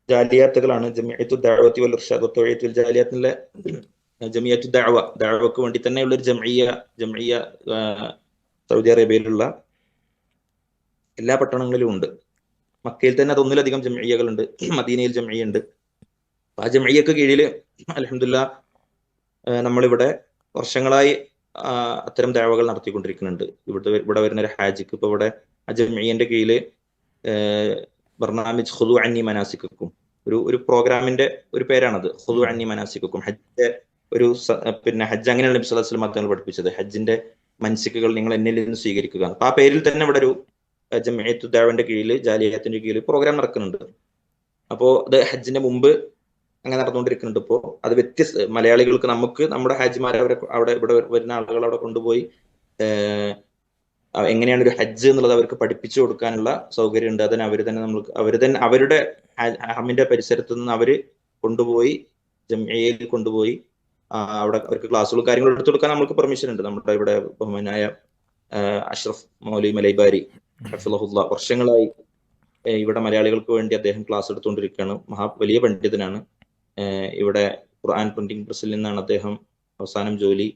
ജാലിയാത്തുകളാണ് ജമിയത്തു ദഅവത്തി വൽ ഇർഷാദ് ജാലിയാത്തിലെ ജമിയത്തു ദഅവ. ദഅവക്ക് വേണ്ടി തന്നെയുള്ള ഒരു ജമിയ ജമിയ സൗദി അറേബ്യയിലുള്ള എല്ലാ പട്ടണങ്ങളിലും ഉണ്ട്. മക്കയിൽ തന്നെ അതൊന്നിലധികം ജംഇയകളുണ്ട് മദീനയിൽ ജമിയുണ്ട് ആ ജമിയക്ക് കീഴിൽ അലഹമില്ല നമ്മളിവിടെ വർഷങ്ങളായി അത്തരം ദേവകൾ നടത്തിക്കൊണ്ടിരിക്കുന്നുണ്ട്. ഇവിടെ ഇവിടെ വരുന്ന ഒരു ഹാജിക്ക് ഇപ്പൊ ഇവിടെ അജമിയന്റെ കീഴിൽ ബർണാമിജ് ഹുദു അന്നി മനാസിക്കും ഒരു ഒരു പ്രോഗ്രാമിന്റെ ഒരു പേരാണത്. ഹുദു അന്നി മനാസിക്കും ഹജ്ജിന്റെ ഒരു പിന്നെ ഹജ്ജ് അങ്ങനെയാണ് നബി അല്ലാസ്ലം അലൈഹി തങ്ങൾ പഠിപ്പിച്ചത്. ഹജ്ജിന്റെ മൻസിക്കുകൾ നിങ്ങൾ എന്നിൽ നിന്ന് സ്വീകരിക്കുക അപ്പൊ ആ പേരിൽ തന്നെ ഇവിടെ ഒരു ജമിയത്തു ദേവന്റെ കീഴിൽ ജാലിയത്തിന്റെ കീഴിൽ പ്രോഗ്രാം നടക്കുന്നുണ്ട്. അപ്പോ അത് ഹജ്ജിന്റെ മുമ്പ് അങ്ങനെ നടന്നുകൊണ്ടിരിക്കുന്നുണ്ട് ഇപ്പോ. അത് വ്യത്യസ്ത മലയാളികൾക്ക് നമുക്ക് നമ്മുടെ ഹാജിമാരെ അവരെ അവിടെ ഇവിടെ വരുന്ന ആളുകൾ അവിടെ കൊണ്ടുപോയി എങ്ങനെയാണ് ഒരു ഹജ്ജ് എന്നുള്ളത് അവർക്ക് പഠിപ്പിച്ചു കൊടുക്കാനുള്ള സൗകര്യം ഉണ്ട് അതിന് അവർ തന്നെ നമ്മൾക്ക് അവർ തന്നെ അവരുടെ ഹ- ഹറമിന്റെ പരിസരത്ത് നിന്ന് അവർ കൊണ്ടുപോയി ജമിയയിൽ കൊണ്ടുപോയി അവിടെ അവർക്ക് ക്ലാസ്സുകളും കാര്യങ്ങളും എടുത്തു കൊടുക്കാൻ നമുക്ക് പെർമിഷൻ ഉണ്ട്. നമ്മുടെ ഇവിടെ ബഹുമാനായ അഷ്റഫ് മൗലി മലൈബാരി ഹഫിളഹുല്ല വർഷങ്ങളായി ഇവിടെ മലയാളികൾക്ക് വേണ്ടി അദ്ദേഹം ക്ലാസ് എടുത്തുകൊണ്ടിരിക്കുകയാണ്. മഹാ വലിയ പണ്ഡിതനാണ്. ഇവിടെ ഖുർആൻ പ്രിന്റിംഗ് പ്രസ്സിൽ നിന്നാണ് അദ്ദേഹം അവസാനം ജോലി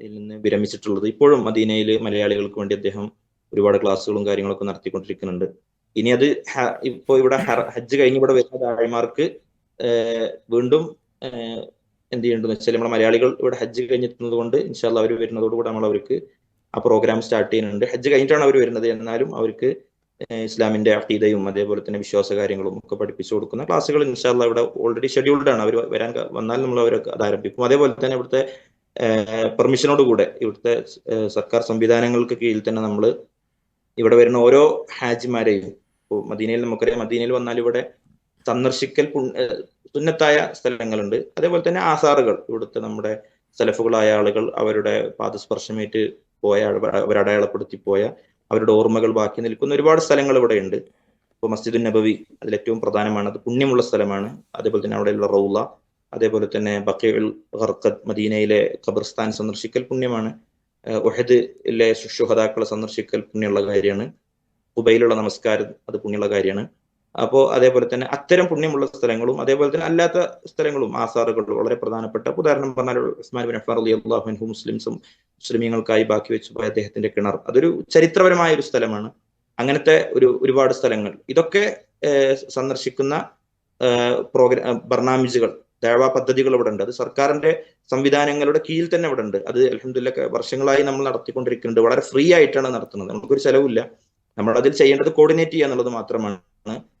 നിന്ന് വിരമിച്ചിട്ടുള്ളത്. ഇപ്പോഴും മദീനയിൽ മലയാളികൾക്ക് വേണ്ടി അദ്ദേഹം ഒരുപാട് ക്ലാസ്സുകളും കാര്യങ്ങളൊക്കെ നടത്തിക്കൊണ്ടിരിക്കുന്നുണ്ട്. ഇനി അത് ഇപ്പോൾ ഇപ്പോ ഇവിടെ ഹജ്ജ് കഴിഞ്ഞ് ഇവിടെ വരുന്ന താഴ്മാർക്ക് വീണ്ടും എന്ത് ചെയ്യേണ്ടതെന്ന് വെച്ചാൽ നമ്മുടെ മലയാളികൾ ഇവിടെ ഹജ്ജ് കഴിഞ്ഞെത്തുന്നത് കൊണ്ട് ഇൻഷാല്ല അവർ വരുന്നതോടുകൂടെ നമ്മൾ അവർക്ക് ആ പ്രോഗ്രാം സ്റ്റാർട്ട് ചെയ്യുന്നുണ്ട്. ഹജ്ജ് കഴിഞ്ഞിട്ടാണ് അവർ വരുന്നത്. എന്നാലും അവർക്ക് ഇസ്ലാമിന്റെ അഖീദയും അതേപോലെ തന്നെ വിശ്വാസ കാര്യങ്ങളും ഒക്കെ പഠിപ്പിച്ചു കൊടുക്കുന്ന ക്ലാസ്സുകൾ ഇൻഷാല്ല ഇവിടെ ഓൾറെഡി ഷെഡ്യൂൾഡ് ആണ്. അവർ വരാൻ വന്നാൽ നമ്മൾ അവരൊക്കെ അത് ആരംഭിക്കും. അതേപോലെ തന്നെ ഇവിടുത്തെ പെർമിഷനോട് കൂടെ ഇവിടുത്തെ സർക്കാർ സംവിധാനങ്ങൾക്ക് കീഴിൽ തന്നെ നമ്മൾ ഇവിടെ വരുന്ന ഓരോ ഹാജിമാരെയും ഇപ്പോൾ മദീനയിൽ നമുക്കറിയാം മദീനയിൽ വന്നാൽ ഇവിടെ സന്ദർശിക്കൽ സുന്നത്തായ സ്ഥലങ്ങളുണ്ട്. അതേപോലെ തന്നെ ആസാറുകൾ ഇവിടുത്തെ നമ്മുടെ സലഫുകളായ ആളുകൾ അവരുടെ പാദസ്പർശമേറ്റ് പോയ അവരടയാളപ്പെടുത്തി പോയ അവരുടെ ഓർമ്മകൾ ബാക്കി നിൽക്കുന്ന ഒരുപാട് സ്ഥലങ്ങൾ ഇവിടെ ഉണ്ട്. ഇപ്പോൾ മസ്ജിദുൻ നബവി അതിൽ ഏറ്റവും പ്രധാനമാണ്. അത് പുണ്യമുള്ള സ്ഥലമാണ്. അതേപോലെ തന്നെ അവിടെയുള്ള റൗള അതേപോലെ തന്നെ ബക്കേൽ ഖർഖദ് മദീനയിലെ ഖബർസ്ഥാൻ സന്ദർശിക്കൽ പുണ്യമാണ്. ഒഹദിലെ ഉഹദിലെ ശുഹദാക്കളെ സന്ദർശിക്കൽ പുണ്യമുള്ള കാര്യമാണ്. ഉബൈലുള്ള നമസ്കാരം അത് പുണ്യമുള്ള കാര്യമാണ്. അപ്പോ അതേപോലെ തന്നെ അത്തരം പുണ്യമുള്ള സ്ഥലങ്ങളും അതേപോലെ തന്നെ അല്ലാത്ത സ്ഥലങ്ങളും ആസാറുകളും വളരെ പ്രധാനപ്പെട്ട ഉദാഹരണം പറഞ്ഞാൽ ഉസ്മാൻ ബിൻ മുസ്ലിംസും മുസ്ലിമീങ്ങൾക്കായി ബാക്കി വെച്ചു പോയ അദ്ദേഹത്തിന്റെ കിണർ. അതൊരു ചരിത്രപരമായ ഒരു സ്ഥലമാണ്. അങ്ങനത്തെ ഒരു ഒരുപാട് സ്ഥലങ്ങൾ. ഇതൊക്കെ സന്ദർശിക്കുന്ന പ്രോഗ്രാം ബർണാമിജുകൾ ദേവാ പദ്ധതികൾ ഇവിടെ ഉണ്ട്. അത് സർക്കാരിന്റെ സംവിധാനങ്ങളുടെ കീഴിൽ തന്നെ ഇവിടെ ഉണ്ട്. അത് അലഹമില്ല വർഷങ്ങളായി നമ്മൾ നടത്തിക്കൊണ്ടിരിക്കുന്നുണ്ട്. വളരെ ഫ്രീ ആയിട്ടാണ് നടത്തുന്നത്. നമുക്കൊരു ചെലവില്ല നമ്മൾ അതിൽ ചെയ്യേണ്ടത് കോർഡിനേറ്റ് ചെയ്യുക എന്നുള്ളത് മാത്രമാണ്.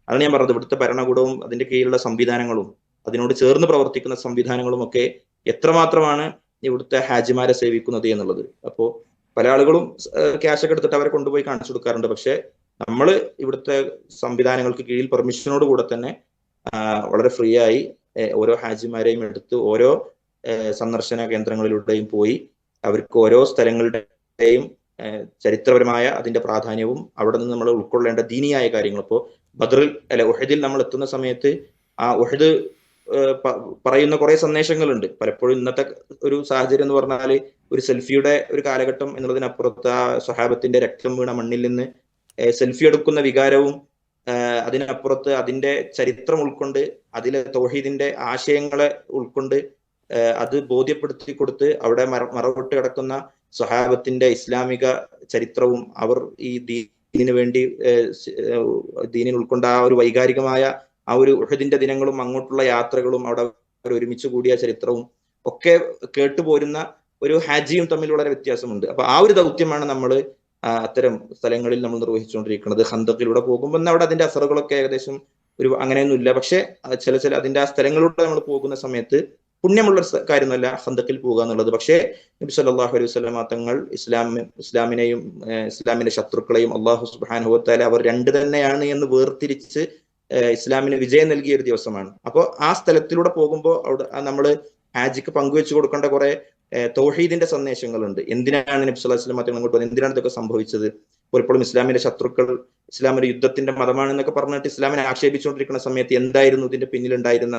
അതാണ് ഞാൻ പറഞ്ഞത്. ഇവിടുത്തെ ഭരണകൂടവും അതിന്റെ കീഴിലുള്ള സംവിധാനങ്ങളും അതിനോട് ചേർന്ന് പ്രവർത്തിക്കുന്ന സംവിധാനങ്ങളും ഒക്കെ എത്രമാത്രമാണ് ഇവിടുത്തെ ഹാജിമാരെ സേവിക്കുന്നത് എന്നുള്ളത്. അപ്പോ പല ആളുകളും ക്യാഷ് ഒക്കെ എടുത്തിട്ട് അവരെ കൊണ്ടുപോയി കാണിച്ചു കൊടുക്കാറുണ്ട്. പക്ഷെ നമ്മൾ ഇവിടുത്തെ സംവിധാനങ്ങൾക്ക് കീഴിൽ പെർമിഷനോട് കൂടെ തന്നെ വളരെ ഫ്രീ ആയി ഓരോ ഹാജിമാരെയും എടുത്ത് ഓരോ സന്ദർശന കേന്ദ്രങ്ങളിലൂടെയും പോയി അവർക്ക് ഓരോ സ്ഥലങ്ങളുടെയും ചരിത്രപരമായ അതിന്റെ പ്രാധാന്യവും അവിടെ നിന്ന് നമ്മൾ ഉൾക്കൊള്ളേണ്ട ദീനിയായ കാര്യങ്ങൾ. ഇപ്പോൾ ബദറിൽ അല്ല ഉഹദിൽ നമ്മൾ എത്തുന്ന സമയത്ത് ആ ഉഹദ് പറയുന്ന കുറെ സന്ദേശങ്ങളുണ്ട്. പലപ്പോഴും ഇന്നത്തെ ഒരു സാഹചര്യം എന്ന് പറഞ്ഞാൽ ഒരു സെൽഫിയുടെ ഒരു കാലഘട്ടം എന്നുള്ളതിനപ്പുറത്ത് ആ സ്വഹാബത്തിന്റെ രക്തം വീണ മണ്ണിൽ നിന്ന് സെൽഫി എടുക്കുന്ന വികാരവും അതിനപ്പുറത്ത് അതിന്റെ ചരിത്രം ഉൾക്കൊണ്ട് അതിലെ തോഹീദിന്റെ ആശയങ്ങളെ ഉൾക്കൊണ്ട് അത് ബോധ്യപ്പെടുത്തി കൊടുത്ത് അവിടെ മറ മറവിട്ട് കിടക്കുന്ന സ്വഹാബത്തിന്റെ ഇസ്ലാമിക ചരിത്രവും അവർ ഈ ദീനിന് വേണ്ടി ദീനിൽ ഉൾക്കൊണ്ട ആ ഒരു വൈകാരികമായ ആ ഒരു ഉഹദിന്റെ ദിനങ്ങളും അങ്ങോട്ടുള്ള യാത്രകളും അവിടെ ഒരുമിച്ച് കൂടിയ ചരിത്രവും ഒക്കെ കേട്ടുപോരുന്ന ഒരു ഹാജിയും തമ്മിൽ വളരെ വ്യത്യാസമുണ്ട്. അപ്പൊ ആ ഒരു ദൗത്യമാണ് നമ്മൾ അത്തരം സ്ഥലങ്ങളിൽ നമ്മൾ നിർവഹിച്ചുകൊണ്ടിരിക്കുന്നത്. ഹന്തക്കിലൂടെ പോകുമ്പോൾ തന്നെ അവിടെ അതിന്റെ അസറുകളൊക്കെ ഏകദേശം ഒരു അങ്ങനെയൊന്നും ഇല്ല പക്ഷെ ചില ചില അതിന്റെ ആ സ്ഥലങ്ങളിലൂടെ നമ്മൾ പോകുന്ന സമയത്ത് പുണ്യമുള്ള കാര്യമൊന്നുമല്ല ഹന്തക്കിൽ പോകുക എന്നുള്ളത്. പക്ഷേ നബി സല്ലാഹു അലൈഹി വസല്ലമ തങ്ങൾ ഇസ്ലാം ഇസ്ലാമിനെയും ഇസ്ലാമിന്റെ ശത്രുക്കളെയും അള്ളാഹു സുബ്ഹാനഹു ഹോത്താല അവർ രണ്ട് തന്നെയാണ് എന്ന് വേർതിരിച്ച് ഇസ്ലാമിന് വിജയം നൽകിയ ഒരു ദിവസമാണ്. അപ്പോൾ ആ സ്ഥലത്തിലൂടെ പോകുമ്പോൾ അവിടെ നമ്മൾ ഹാജിക്ക് പങ്കുവെച്ചു കൊടുക്കേണ്ട കുറെ തോഹീദിന്റെ സന്ദേശങ്ങളുണ്ട്. എന്തിനാണ് നബി സല്ലല്ലാഹു അലൈഹി തങ്ങൾ വന്നത് എന്തിനാണ് ഇതൊക്കെ സംഭവിച്ചത്? പലപ്പോഴും ഇസ്ലാമിന്റെ ശത്രുക്കൾ ഇസ്ലാം ഒരു യുദ്ധത്തിന്റെ മതമാണെന്നൊക്കെ പറഞ്ഞിട്ട് ഇസ്ലാമിനെ ആക്ഷേപിച്ചുകൊണ്ടിരിക്കുന്ന സമയത്ത് എന്തായിരുന്നു ഇതിന്റെ പിന്നിലുണ്ടായിരുന്ന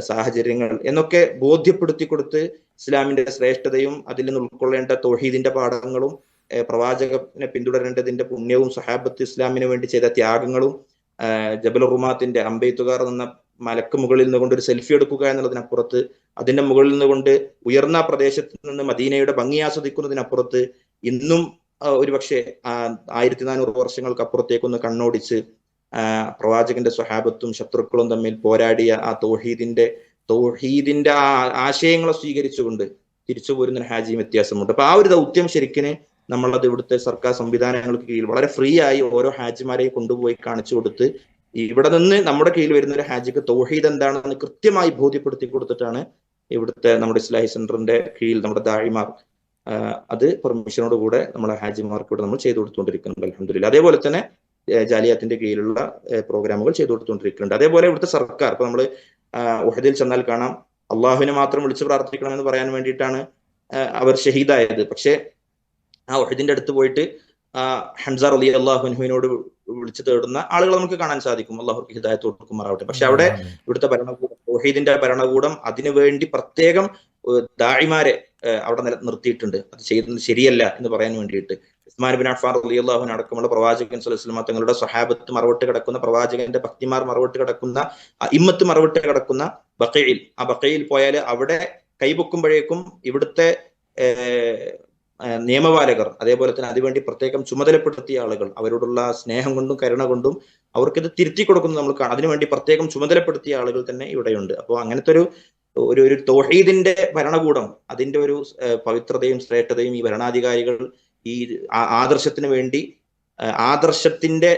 സാഹചര്യങ്ങൾ എന്നൊക്കെ ബോധ്യപ്പെടുത്തി കൊടുത്ത് ഇസ്ലാമിന്റെ ശ്രേഷ്ഠതയും അതിൽ നിന്ന് ഉൾക്കൊള്ളേണ്ട തൗഹീദിന്റെ പാഠങ്ങളും പ്രവാചകനെ പിന്തുടരേണ്ടതിന്റെ പുണ്യവും സഹാബത്ത് ഇസ്ലാമിന് വേണ്ടി ചെയ്ത ത്യാഗങ്ങളും ജബൽ റുമാത്തിന്റെ അമ്പെയ്ത്തുകാർ നിന്ന മലക്ക് മുകളിൽ നിന്നുകൊണ്ട് ഒരു സെൽഫി എടുക്കുക എന്നുള്ളതിനപ്പുറത്ത് അതിന്റെ മുകളിൽ നിന്നുകൊണ്ട് ഉയർന്ന പ്രദേശത്ത് നിന്ന് മദീനയുടെ ഭംഗി ആസ്വദിക്കുന്നതിനപ്പുറത്ത് ഇന്നും ഒരുപക്ഷെ ആയിരത്തി നാനൂറ് വർഷങ്ങൾക്ക് അപ്പുറത്തേക്കൊന്ന് കണ്ണോടിച്ച് പ്രവാചകന്റെ സ്വഹാബത്തും ശത്രുക്കളും തമ്മിൽ പോരാടിയ ആ തൗഹീദിന്റെ തൗഹീദിന്റെ ആ ആശയങ്ങളെ സ്വീകരിച്ചുകൊണ്ട് തിരിച്ചു പോരുന്ന ഹാജിയും വ്യത്യാസമുണ്ട്. അപ്പൊ ആ ഒരു ദൗത്യം ശരിക്കും നമ്മളത് ഇവിടുത്തെ സർക്കാർ സംവിധാനങ്ങൾക്ക് കീഴിൽ വളരെ ഫ്രീ ആയി ഓരോ ഹാജിമാരെയും കൊണ്ടുപോയി കാണിച്ചു കൊടുത്ത് ഇവിടെ നിന്ന് നമ്മുടെ കീഴിൽ വരുന്ന ഒരു ഹാജിക്ക് തൗഹീദ് എന്താണെന്ന് കൃത്യമായി ബോധ്യപ്പെടുത്തി കൊടുത്തിട്ടാണ് ഇവിടുത്തെ നമ്മുടെ ഇസ്ലാഹി സെന്ററിന്റെ കീഴിൽ നമ്മുടെ ദാഴിമാർ അത് പെർമിഷനോട് കൂടെ നമ്മളെ ഹാജിമാർക്ക് ഇവിടെ നമ്മൾ ചെയ്തു കൊടുത്തുകൊണ്ടിരിക്കുന്നുണ്ട്. അലഹമില്ല അതേപോലെ തന്നെ ജാലിയാത്തിന്റെ കീഴിലുള്ള പ്രോഗ്രാമുകൾ ചെയ്തു കൊടുത്തുകൊണ്ടിരിക്കുന്നുണ്ട്. അതേപോലെ ഇവിടുത്തെ സർക്കാർ ഇപ്പൊ നമ്മൾ ഉഹദിൽ ചെന്നാൽ കാണാം. അള്ളാഹുവിനെ മാത്രം വിളിച്ചു പ്രാർത്ഥിക്കണമെന്ന് പറയാൻ വേണ്ടിയിട്ടാണ് അവർ ഷഹീദായത്. പക്ഷേ ആ ഉഹദിന്റെ അടുത്ത് പോയിട്ട് ആ ഹംസ അലി അള്ളാഹുനുവിനോട് വിളിച്ചു തേടുന്ന ആളുകളെ നമുക്ക് കാണാൻ സാധിക്കും. അള്ളാഹു ഹിദായത്ത് കൊടുക്കുമാറാവട്ടെ. പക്ഷെ അവിടെ ഇവിടുത്തെ ഭരണകൂടം ഓഹീദിന്റെ ഭരണകൂടം അതിനുവേണ്ടി പ്രത്യേകം ദാഴിമാരെ അവിടെ നിർത്തിയിട്ടുണ്ട്. അത് ചെയ്യുന്നത് ശരിയല്ല എന്ന് പറയാൻ വേണ്ടിയിട്ട്. ഉസ്മാൻ ബിൻ അഫാർ അലി അള്ളാഹുൻ അടക്കമുള്ള പ്രവാചകൻ സുലസ്ലമ തങ്ങളുടെ സഹാബത്ത് മറവിട്ട് കിടക്കുന്ന പ്രവാചകന്റെ ഭക്തിമാർ മറവിട്ട് കിടക്കുന്ന ഇമ്മത്ത് മറവിട്ട് കിടക്കുന്ന ബക്കയിൽ ആ ബക്കയിൽ പോയാൽ അവിടെ കൈപൊക്കുമ്പോഴേക്കും ഇവിടുത്തെ നിയമപാലകർ അതേപോലെ തന്നെ അതിനുവേണ്ടി പ്രത്യേകം ചുമതലപ്പെടുത്തിയ ആളുകൾ അവരോടുള്ള സ്നേഹം കൊണ്ടും കരുണ കൊണ്ടും അവർക്കിത് തിരുത്തി കൊടുക്കുന്നത് നമ്മൾ കാണാം. അതിനുവേണ്ടി പ്രത്യേകം ചുമതലപ്പെടുത്തിയ ആളുകൾ തന്നെ ഇവിടെയുണ്ട്. അപ്പോൾ അങ്ങനത്തെ ഒരു ഒരു ഒരു തൗഹീദിന്റെ ഭരണകൂടം അതിന്റെ ഒരു പവിത്രതയും ശ്രേഷ്ഠതയും ഈ ഭരണാധികാരികൾ ഈ ആദർശത്തിന് വേണ്ടി ആദർശത്തിന്റെ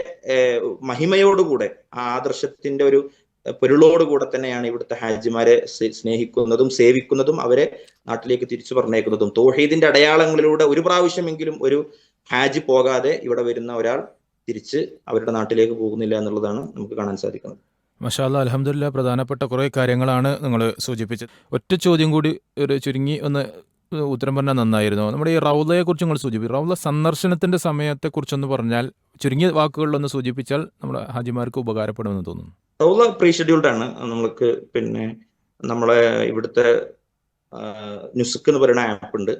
മഹിമയോടുകൂടെ ആ ആദർശത്തിന്റെ ഒരു പൊരുളോടുകൂടെ തന്നെയാണ് ഇവിടുത്തെ ഹാജിമാരെ സ്നേഹിക്കുന്നതും സേവിക്കുന്നതും അവരെ നാട്ടിലേക്ക് തിരിച്ചു പറഞ്ഞേക്കുന്നതും തോഹീദിന്റെ അടയാളങ്ങളിലൂടെ ഒരു പ്രാവശ്യമെങ്കിലും ഒരു ഹാജി പോകാതെ ഇവിടെ വരുന്ന ഒരാൾ തിരിച്ച് അവരുടെ നാട്ടിലേക്ക് പോകുന്നില്ല എന്നുള്ളതാണ് നമുക്ക് കാണാൻ സാധിക്കുന്നത്. മഷാല്ല അലഹമില്ല പ്രധാനപ്പെട്ട കുറേ കാര്യങ്ങളാണ് നിങ്ങൾ സൂചിപ്പിച്ചത്. ഒറ്റ ചോദ്യം കൂടി ഒരു ചുരുങ്ങി ഒന്ന് ഉത്തരം പറഞ്ഞാൽ നന്നായിരുന്നു. നമ്മുടെ ഈ റൗലയെക്കുറിച്ച് നിങ്ങൾ സൂചിപ്പിച്ചു റൗല സന്ദർശനത്തിന്റെ സമയത്തെക്കുറിച്ചൊന്ന് പറഞ്ഞാൽ ചുരുങ്ങിയ വാക്കുകളിലൊന്ന് സൂചിപ്പിച്ചാൽ നമ്മുടെ ഹാജിമാർക്ക് ഉപകാരപ്പെടുമെന്ന് തോന്നുന്നു. റൗല പ്രീ ഷെഡ്യൂൾഡ് ആണ്. നമ്മൾക്ക് പിന്നെ നമ്മളെ ഇവിടുത്തെ ന്യൂസുക്ക് എന്ന് പറയുന്ന ആപ്പ് ഉണ്ട്.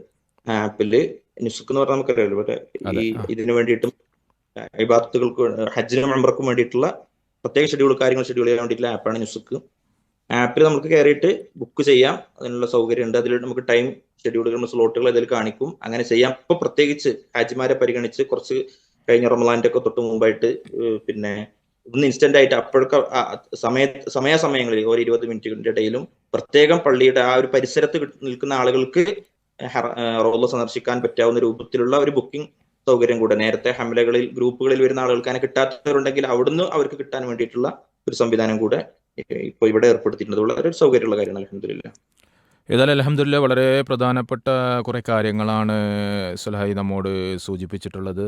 ആപ്പിൽ ന്യൂസുക്ക് എന്ന് പറഞ്ഞാൽ നമുക്കറിയാലോ മറ്റേ ഈ ഇതിനു വേണ്ടിയിട്ടും ഇബാദത്തുകൾക്ക് ഹജ്ജിനും മെമ്പർക്കും വേണ്ടിയിട്ടുള്ള പ്രത്യേക ഷെഡ്യൂൾ കാര്യങ്ങൾ ഷെഡ്യൂൾ ചെയ്യാൻ വേണ്ടിയിട്ടുള്ള ആപ്പാണ് നുസുക്ക് ആപ്പിൽ നമുക്ക് കയറിയിട്ട് ബുക്ക് ചെയ്യാം. അതിനുള്ള സൗകര്യം ഉണ്ട് അതിൽ നമുക്ക് ടൈം ഷെഡ്യൂളുകൾ സ്ലോട്ടുകൾ ഇതിൽ കാണിക്കും. അങ്ങനെ ചെയ്യാം. ഇപ്പൊ പ്രത്യേകിച്ച് ഹാജിമാരെ പരിഗണിച്ച് കുറച്ച് കഴിഞ്ഞ റമലാന്റെ ഒക്കെ തൊട്ട് മുമ്പായിട്ട് പിന്നെ ഇന്ന് ഇൻസ്റ്റന്റ് ആയിട്ട് അപ്പോഴൊക്കെ സമയ സമയ സമയാസമയങ്ങളിൽ ഒരു ഇരുപത് മിനിറ്റിന്റെ ഇടയിലും പ്രത്യേകം പള്ളിയുടെ ആ ഒരു പരിസരത്ത് നിൽക്കുന്ന ആളുകൾക്ക് റോൾ സന്ദർശിക്കാൻ പറ്റാവുന്ന രൂപത്തിലുള്ള ഒരു ബുക്കിംഗ് സൗകര്യം കൂടെ. നേരത്തെ ഹമലകളിൽ ഗ്രൂപ്പുകളിൽ വരുന്ന ആളുകൾക്ക് അങ്ങനെ കിട്ടാത്തവരുണ്ടെങ്കിൽ അവിടുന്ന് അവർക്ക് കിട്ടാൻ വേണ്ടിയിട്ടുള്ള ഒരു സംവിധാനം കൂടെ ഇപ്പൊ ഇവിടെ ഏർപ്പെടുത്തിയിട്ടുണ്ട് വളരെ ഒരു സൗകര്യമുള്ള കാര്യമാണ് അലഹമില്ല ഏതായാലും അലഹമില്ല വളരെ പ്രധാനപ്പെട്ട കുറേ കാര്യങ്ങളാണ് സുലഹായി നമ്മോട് സൂചിപ്പിച്ചിട്ടുള്ളത്.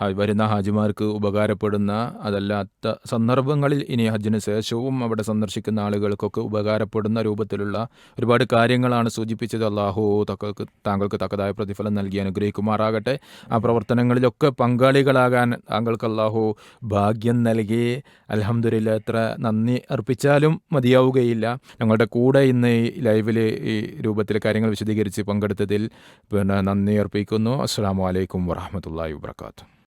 വരുന്ന ഹാജിമാർക്ക് ഉപകാരപ്പെടുന്ന അതല്ലാത്ത സന്ദർഭങ്ങളിൽ ഇനി ഹജ്ജിന് ശേഷവും അവിടെ സന്ദർശിക്കുന്ന ആളുകൾക്കൊക്കെ ഉപകാരപ്പെടുന്ന രൂപത്തിലുള്ള ഒരുപാട് കാര്യങ്ങളാണ് സൂചിപ്പിച്ചത്. അള്ളാഹു തക്കൾക്ക് താങ്കൾക്ക് തക്കതായ പ്രതിഫലം നൽകി അനുഗ്രഹിക്കുമാറാകട്ടെ. ആ പ്രവർത്തനങ്ങളിലൊക്കെ പങ്കാളികളാകാൻ താങ്കൾക്ക് അള്ളാഹു ഭാഗ്യം നൽകി. അലഹമ്മദില്ല എത്ര നന്ദി അർപ്പിച്ചാലും മതിയാവുകയില്ല. ഞങ്ങളുടെ കൂടെ ഇന്ന് ഈ ലൈവിൽ ഈ രൂപത്തിൽ കാര്യങ്ങൾ വിശദീകരിച്ച് പങ്കെടുത്തതിൽ പിന്നെ നന്ദി അർപ്പിക്കുന്നു. അസ്സാം വലൈക്കും വാഹമത്തല്ലാ വാത്തു